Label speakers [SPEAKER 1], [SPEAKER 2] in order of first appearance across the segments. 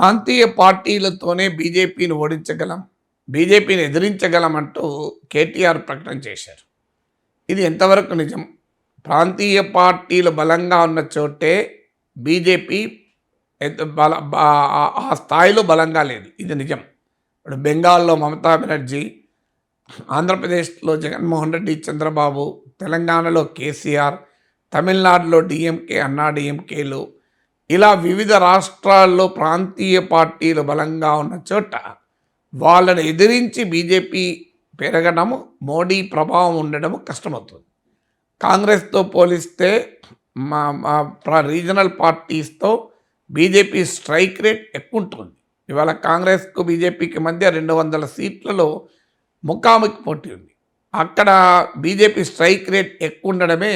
[SPEAKER 1] ప్రాంతీయ పార్టీలతోనే బీజేపీని ఓడించగలం బీజేపీని ఎదిరించగలమంటూ కేటీఆర్ ప్రకటన చేశారు. ఇది ఎంతవరకు నిజం? ప్రాంతీయ పార్టీలు బలంగా ఉన్న చోటే బీజేపీ ఎంత బల ఆ- ఆ స్థాయిలో బలంగా లేదు. ఇది నిజం. ఇప్పుడు బెంగాల్లో మమతా బెనర్జీ ఆంధ్రప్రదేశ్లో జగన్మోహన్ రెడ్డి చంద్రబాబు తెలంగాణలో కేసీఆర్ తమిళనాడులో డిఎంకే అన్నా డిఎంకేలు ఇలా వివిధ రాష్ట్రాల్లో ప్రాంతీయ పార్టీలు బలంగా ఉన్న చోట వాళ్ళని ఎదిరించి బీజేపీ పెరగడము మోడీ ప్రభావం ఉండడము కష్టమవుతుంది. కాంగ్రెస్తో పోలిస్తే మా మా రీజనల్ పార్టీస్తో బీజేపీ స్ట్రైక్ రేట్ ఎక్కువ ఉంటుంది ఇవాళ కాంగ్రెస్కు బీజేపీకి మధ్య రెండు వందల సీట్లలో ముఖాముఖి పోటీ ఉంది. అక్కడ బీజేపీ స్ట్రైక్ రేట్ ఎక్కువ ఉండడమే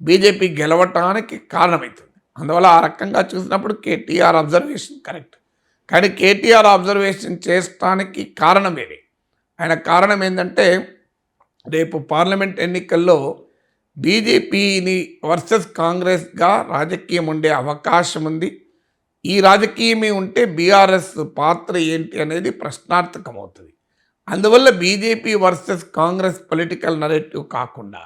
[SPEAKER 1] బీజేపీ గెలవటానికి కారణమవుతుంది అందువల్ల ఆ రకంగా చూసినప్పుడు కేటీఆర్ అబ్జర్వేషన్ కరెక్ట్ కానీ కేటీఆర్ అబ్జర్వేషన్ చేస్తానికి కారణం ఏది? ఆయన కారణం ఏంటంటే రేపు పార్లమెంట్ ఎన్నికల్లో బీజేపీని వర్సెస్ కాంగ్రెస్గా రాజకీయం ఉండే అవకాశం ఉంది. ఈ రాజకీయమే ఉంటే బీఆర్ఎస్ పాత్ర ఏంటి అనేది ప్రశ్నార్థకం అవుతుంది అందువల్ల BJP versus Congress political narrative కాకుండా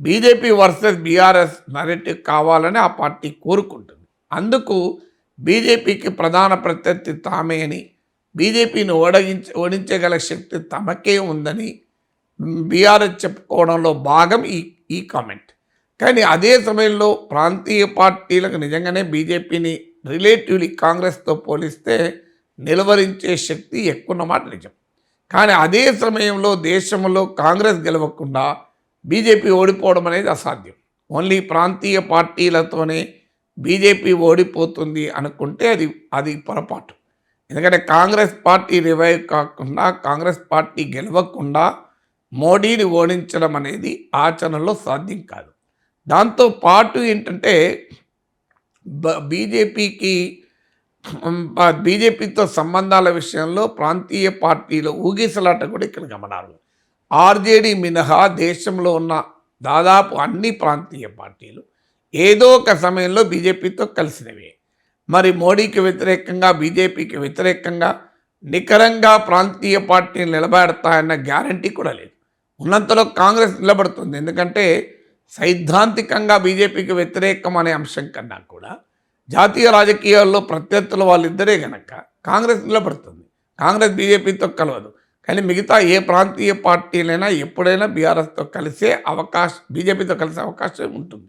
[SPEAKER 1] బీజేపీ వర్సెస్ బీఆర్ఎస్ నరేటివ్ కావాలని ఆ పార్టీ కోరుకుంటుంది. అందుకు బీజేపీకి ప్రధాన ప్రత్యర్థి తామే అని బీజేపీని ఓడగించ ఓడించగల శక్తి తమకే ఉందని బీఆర్ఎస్ చెప్పుకోవడంలో భాగం ఈ ఈ కామెంట్. కానీ అదే సమయంలో ప్రాంతీయ పార్టీలకు నిజంగానే బీజేపీని రిలేటివ్లీ కాంగ్రెస్తో పోలిస్తే నిలువరించే శక్తి ఎక్కువ ఉన్నమాట నిజం. కానీ అదే సమయంలో దేశంలో కాంగ్రెస్ గెలవకుండా బీజేపీ ఓడిపోవడం అనేది అసాధ్యం. ఓన్లీ ప్రాంతీయ పార్టీలతోనే బీజేపీ ఓడిపోతుంది అనుకుంటే అది అది పొరపాటు. ఎందుకంటే కాంగ్రెస్ పార్టీ రివైవ్ కాకుండా కాంగ్రెస్ పార్టీ గెలవకుండా మోడీని ఓడించడం అనేది ఆచరణలో సాధ్యం కాదు. దాంతో పాటు ఏంటంటే బ- బీజేపీకి బీజేపీతో సంబంధాల విషయంలో ప్రాంతీయ పార్టీలో ఊగిసలాట కూడా ఇక్కడ గమనాలు ఆర్జేడీ మినహా దేశంలో ఉన్న దాదాపు అన్ని ప్రాంతీయ పార్టీలు ఏదో ఒక సమయంలో బీజేపీతో కలిసినవే. మరి మోడీకి వ్యతిరేకంగా బీజేపీకి వ్యతిరేకంగా నికరంగా ప్రాంతీయ పార్టీలు నిలబెడతాయన్న గ్యారంటీ కూడా లేదు. ఉన్నంతలో కాంగ్రెస్ నిలబడుతుంది. ఎందుకంటే సైద్ధాంతికంగా బీజేపీకి వ్యతిరేకం అనే అంశం కన్నా కూడా జాతీయ రాజకీయాల్లో ప్రత్యర్థులు వాళ్ళిద్దరే గనక కాంగ్రెస్ నిలబడుతుంది. కాంగ్రెస్ బీజేపీతో కలవదు. కానీ మిగతా ఏ ప్రాంతీయ పార్టీలైనా ఎప్పుడైనా బీఆర్ఎస్తో కలిసే అవకాశం బీజేపీతో కలిసే అవకాశం ఉంటుంది.